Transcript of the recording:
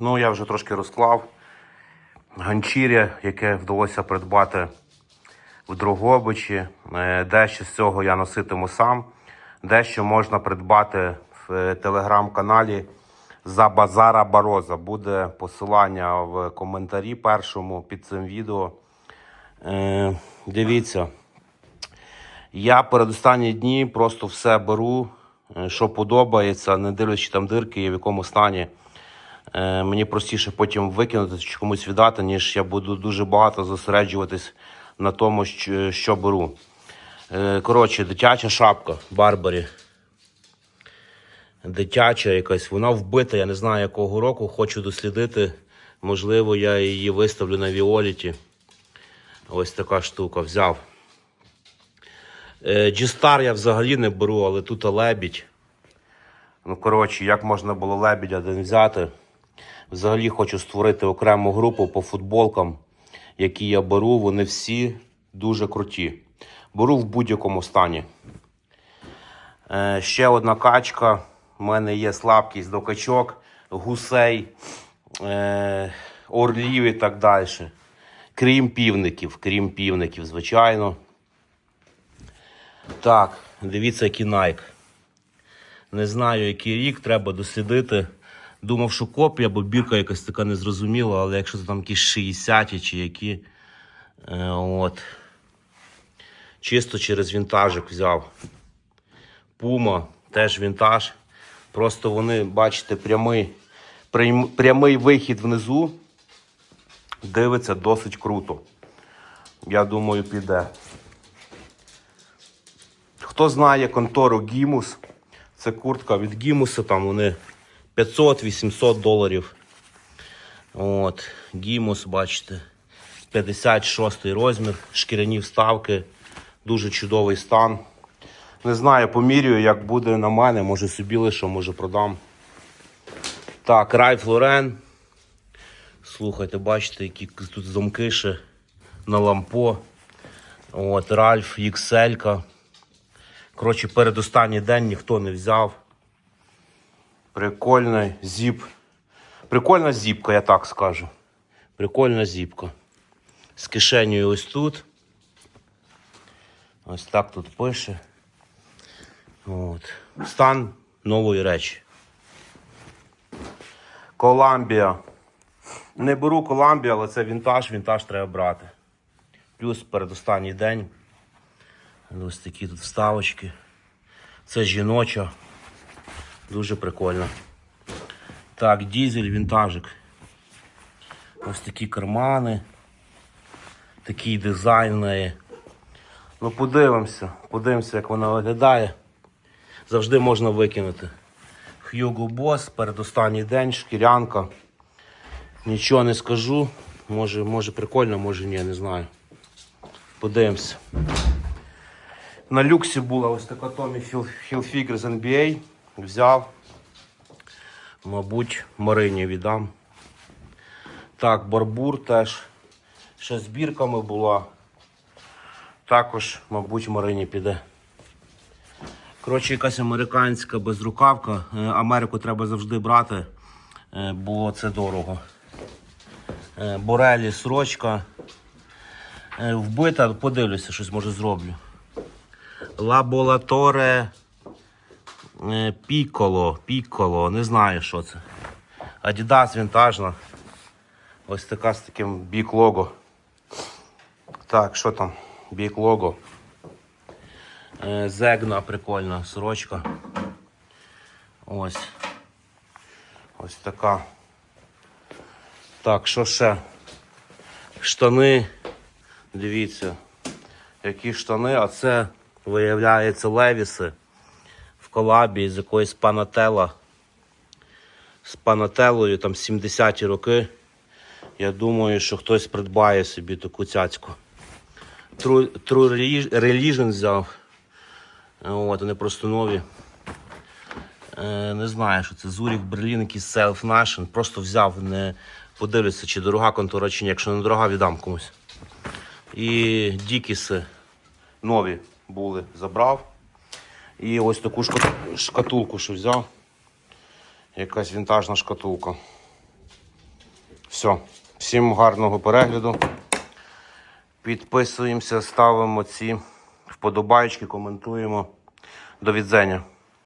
Ну, я вже трошки розклав. Ганчір'я, яке вдалося придбати в Дрогобичі. Е, Дещо з цього я носитиму сам. Дещо можна придбати в е, телеграм-каналі за Базара Бароза. Буде посилання в коментарі першому під цим відео. Е, дивіться. Я передостанні дні просто все беру, що подобається, не дивлячись там дирки і в якому стані. Е, Мені простіше потім викинути чи комусь віддати, ніж я буду дуже багато зосереджуватись на тому, що, беру. Е, Коротше, дитяча шапка Барбарі. Дитяча якась, вона вбита, я не знаю якого року, хочу дослідити. Можливо, я її виставлю на Віоліті. Ось така штука взяв. Е, G-Star я взагалі не беру, але тут лебідь. Ну, коротше, як можна було лебідя один взяти? Взагалі хочу створити окрему групу по футболкам, які я беру. Вони всі дуже круті. Беру в будь-якому стані. Е, ще одна качка. У мене є слабкість до качок, гусей, е, орлів і так далі. Крім півників, крім півників, звичайно. Так, дивіться, який Nike. Не знаю, який рік, треба дослідити. Думав, що копія, бо бірка якась така незрозуміла, але якщо це там якісь 60 чи які. Е, от. Чисто через вінтажик взяв. Puma, теж вінтаж. Просто вони, бачите, прямий, прям- прямий вихід внизу. Дивиться досить круто. Я думаю, піде. Хто знає контору Гімус, це куртка від Гімуса, там вони 500-800 доларів. От, Гімус, бачите, 56 розмір, шкіряні вставки, дуже чудовий стан. Не знаю, помірюю, як буде на мене, може собі лише, може продам. Так, Райф Лорен. Слухайте, бачите, які тут замки ще на лампо. От, Ральф XL. Коротше, передостанній день ніхто не взяв. Прикольний зіп. Прикольна зіпка, я так скажу. Прикольна зіпка. З кишенею ось тут. Ось так тут пише. От. Стан нової речі. Коламбія. Не беру Коламбія, але це вінтаж, вінтаж треба брати. Плюс передостанній день. Ось такі тут вставочки. Це жіноча. Дуже прикольно. Так, дізель, вінтажик. Ось такі кармани. Такий дизайн неї. Ну подивимося, подивимося, як вона виглядає. Завжди можна викинути. Hugo Boss, передостанній день, шкірянка. Нічого не скажу. Може, може прикольно, може ні, не знаю. Подивимося. На люксі була ось така Tommy Hilfiger з NBA. Взяв. Мабуть, Марині віддам. Так, барбур теж. Ще з бірками була. Також, мабуть, Марині піде. Коротше, якась американська безрукавка. Е, Америку треба завжди брати, е, бо це дорого. Е, Борелі срочка. Вбита, подивлюся, щось може зроблю. Лаболаторе е, Піколо. Піколо, не знаю, що це. Adidas вінтажна. Ось така з таким бік лого. Так, що там? Бік лого. Е, Зегна прикольна сорочка. Ось. Ось така. Так, що ще? Штани. Дивіться, які штани, а це виявляється левіси колабі з якоїсь панателла. З панателою там 70-ті роки. Я думаю, що хтось придбає собі таку цяцьку. True, True Religion взяв. От, вони просто нові. Е, не знаю, що це Зурік, Берлін, якийсь Self Nation. Просто взяв, не подивлюся, чи дорога контора, чи ні. Якщо не дорога, віддам комусь. І Дікіси нові були, забрав. І ось таку шкатулку, що взяв. Якась вінтажна шкатулка. Все. Всім гарного перегляду. Підписуємося, ставимо ці вподобайки, коментуємо. До відзення.